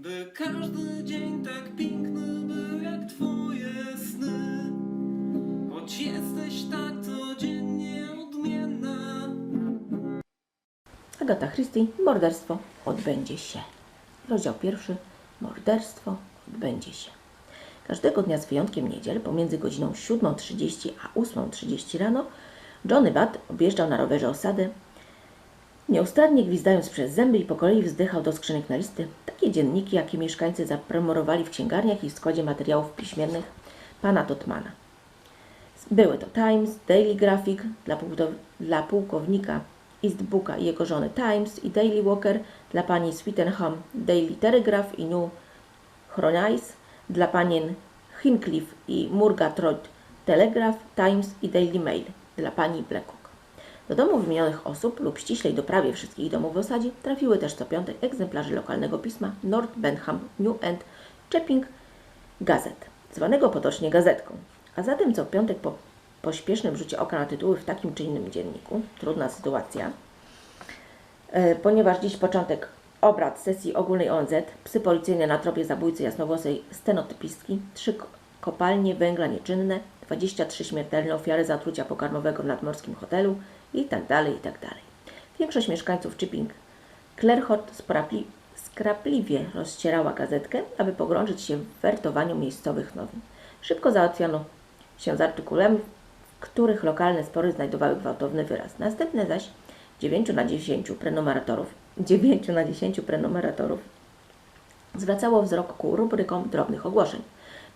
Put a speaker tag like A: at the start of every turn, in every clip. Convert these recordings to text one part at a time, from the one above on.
A: By każdy dzień tak piękny był jak twoje sny Choć jesteś tak codziennie odmienna
B: Agata Christie, morderstwo odbędzie się. Rozdział pierwszy. Morderstwo odbędzie się. Każdego dnia z wyjątkiem niedziel pomiędzy godziną 7.30 a 8.30 rano Johnny Bat objeżdżał na rowerze osadę, nieustannie gwizdając przez zęby i po kolei wzdychał do skrzynek na listy takie dzienniki, jakie mieszkańcy zapremorowali w księgarniach i w składzie materiałów piśmiennych pana Totmana. Były to Times, Daily Graphic dla, dla pułkownika Eastbooka i jego żony Times i Daily Walker dla pani Swettenham, Daily Telegraph i New Chronice dla panien Hincliffe i Murgatroyd Telegraph, Times i Daily Mail dla pani Blackcock. Do domów wymienionych osób lub ściślej do prawie wszystkich domów w osadzie trafiły też co piątek egzemplarze lokalnego pisma North Benham New End Chepping Gazet, zwanego potocznie gazetką. A zatem co piątek po pośpiesznym rzucie oka na tytuły w takim czy innym dzienniku, trudna sytuacja, E, ponieważ dziś początek obrad sesji ogólnej ONZ, psy policyjne na tropie zabójcy jasnowłosej stenotypistki, trzy ko- kopalnie węgla nieczynne, 23 śmiertelne ofiary zatrucia pokarmowego w nadmorskim hotelu i tak dalej, i tak dalej. Większość mieszkańców Chipping Clerhot skrapliwie rozcierała gazetkę, aby pogrążyć się w wertowaniu miejscowych nowin. Szybko załatwiano się z artykułem, w których lokalne spory znajdowały gwałtowny wyraz. Następne zaś 9 na 10 prenumeratorów, 9 na 10 prenumeratorów zwracało wzrok ku rubrykom drobnych ogłoszeń.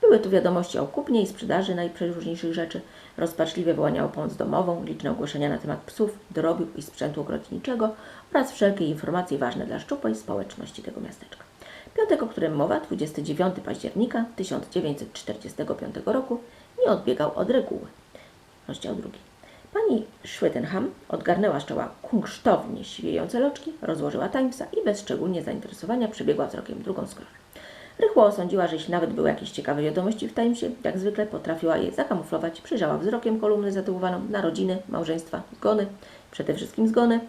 B: Były tu wiadomości o kupnie i sprzedaży najprzeróżniejszych rzeczy, rozpaczliwe wołania o pomoc domową, liczne ogłoszenia na temat psów, drobiu i sprzętu ogrodniczego oraz wszelkie informacje ważne dla szczupłej społeczności tego miasteczka. Piątek, o którym mowa, 29 października 1945 roku, nie odbiegał od reguły. Rozdział drugi. Pani Schwettenham odgarnęła z czoła kunsztownie siwiejące loczki, rozłożyła Timesa i bez szczególnie zainteresowania przebiegła wzrokiem drugą stronę. Rychło osądziła, że jeśli nawet były jakieś ciekawe wiadomości w Timesie, jak zwykle potrafiła je zakamuflować, przyjrzała wzrokiem kolumny zatytułowaną Narodziny, małżeństwa, zgony, przede wszystkim zgony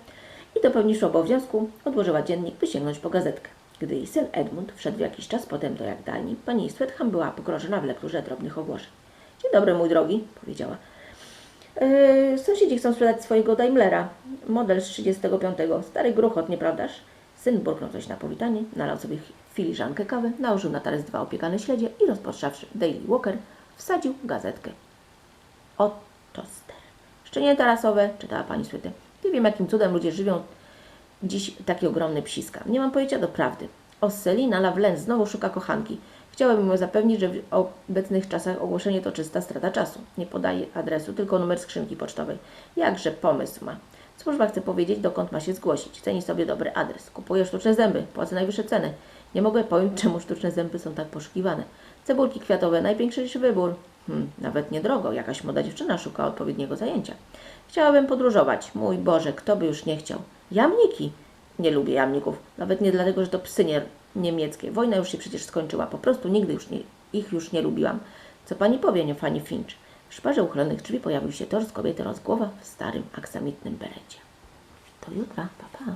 B: i dopełniwszy obowiązku, odłożyła dziennik, by sięgnąć po gazetkę. Gdy jej syn Edmund wszedł jakiś czas potem do jadalni, pani Swetham była pogrążona w lekturze drobnych ogłoszeń. Dzień dobry, mój drogi, powiedziała. Yy, sąsiedzi chcą sprzedać swojego Daimlera, model z 35. Stary gruchot, nieprawdaż? Syn burknął coś na powitanie, nalał sobie filiżankę kawy, nałożył na talerz dwa opiekane śledzie i rozpoczawszy Daily Walker, wsadził gazetkę. O toster. Szczenięta rasowe, czytała pani Słyty. Nie wiem, jakim cudem ludzie żywią dziś taki ogromny psiska. Nie mam pojęcia do prawdy. Osselina Lavlen znowu szuka kochanki. Chciałabym ją zapewnić, że w obecnych czasach ogłoszenie to czysta strata czasu. Nie podaje adresu, tylko numer skrzynki pocztowej. Jakże pomysł ma. Służba chce powiedzieć, dokąd ma się zgłosić. Ceni sobie dobry adres. Kupuje sztuczne zęby, płacę najwyższe ceny. Nie mogę pojąć, czemu sztuczne zęby są tak poszukiwane. Cebulki kwiatowe, największy wybór. Hmm, nawet niedrogo, jakaś młoda dziewczyna szuka odpowiedniego zajęcia. Chciałabym podróżować. Mój Boże, kto by już nie chciał? Jamniki. Nie lubię jamników. Nawet nie dlatego, że to psy nie, niemieckie. Wojna już się przecież skończyła. Po prostu nigdy już nie, ich już nie lubiłam. Co pani powie, nie pani Finch? Szparze uchylonych drzwi pojawił się tors kobiety rozgłowa w starym aksamitnym berecie. Do jutra, pa, pa.